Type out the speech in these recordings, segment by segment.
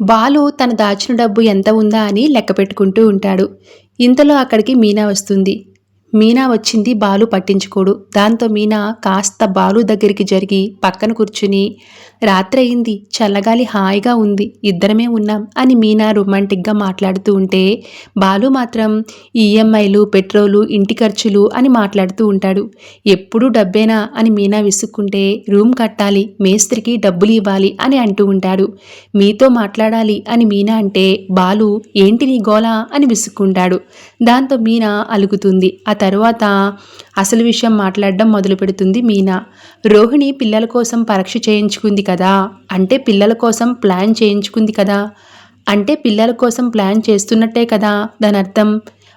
బాలు తన దాచిన డబ్బు ఎంత ఉందా అని లెక్క పెట్టుకుంటూ ఉంటాడు. ఇంతలో అక్కడికి మీనా వస్తుంది. మీనా వచ్చింది బాలు పట్టించుకోడు. దాంతో మీనా కాస్త బాలు దగ్గరికి జరిగి పక్కన కూర్చుని రాత్రి అయింది చల్లగాలి హాయిగా ఉంది ఇద్దరమే ఉన్నాం అని మీనా రొమాంటిక్గా మాట్లాడుతూ ఉంటే బాలు మాత్రం ఈఎంఐలు పెట్రోలు ఇంటి ఖర్చులు అని మాట్లాడుతూ ఉంటాడు. ఎప్పుడూ డబ్బేనా అని మీనా విసుక్కుంటే రూమ్ కట్టాలి మేస్త్రికి డబ్బులు ఇవ్వాలి అని అంటూ ఉంటాడు. మీతో మాట్లాడాలి అని మీనా అంటే బాలు ఏంటి నీ గోలా అని విసుక్కుంటాడు. దాంతో మీనా అలుగుతుంది. తర్వాత అసలు విషయం మాట్లాడడం మొదలు పెడుతుంది మీనా. రోహిణి పిల్లల కోసం పరీక్ష చేయించుకుంది కదా? అంటే పిల్లల కోసం ప్లాన్ చేయించుకుంది కదా? అంటే పిల్లల కోసం ప్లాన్ చేస్తున్నట్టే కదా దాని అర్థం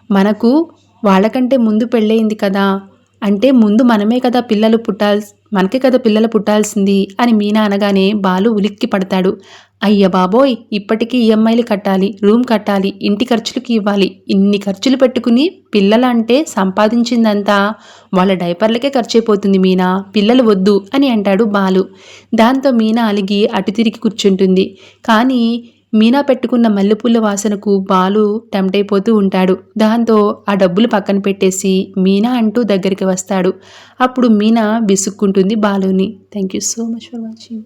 మనకు వాళ్ళకంటే ముందు పెళ్ళయింది కదా? అంటే ముందు మనమే కదా పిల్లలు పుట్టాల్సి మనకే కదా పిల్లలు పుట్టాల్సింది అని మీనా అనగానే బాలు ఉలిక్కి పడతాడు. అయ్య బాబోయ్ ఇప్పటికీ ఈఎంఐలు కట్టాలి రూమ్ కట్టాలి ఇంటి ఖర్చులకి ఇవ్వాలి. ఇన్ని ఖర్చులు పెట్టుకుని పిల్లలంటే సంపాదించిందంతా వాళ్ళ డైపర్లకే ఖర్చైపోతుంది మీనా. పిల్లలు వద్దు అని అంటాడు బాలు. దాంతో మీనా అలిగి అటు తిరిగి కూర్చుంటుంది. కానీ మీనా పెట్టుకున్న మల్లెపూల వాసనకు బాలు టెంప్ట్ అయిపోతూ ఉంటాడు. దాంతో ఆ డబ్బులు పక్కన పెట్టేసి మీనా అంటూ దగ్గరికి వస్తాడు. అప్పుడు మీనా విసుక్కుంటుంది బాలుని. Thank you so much for watching.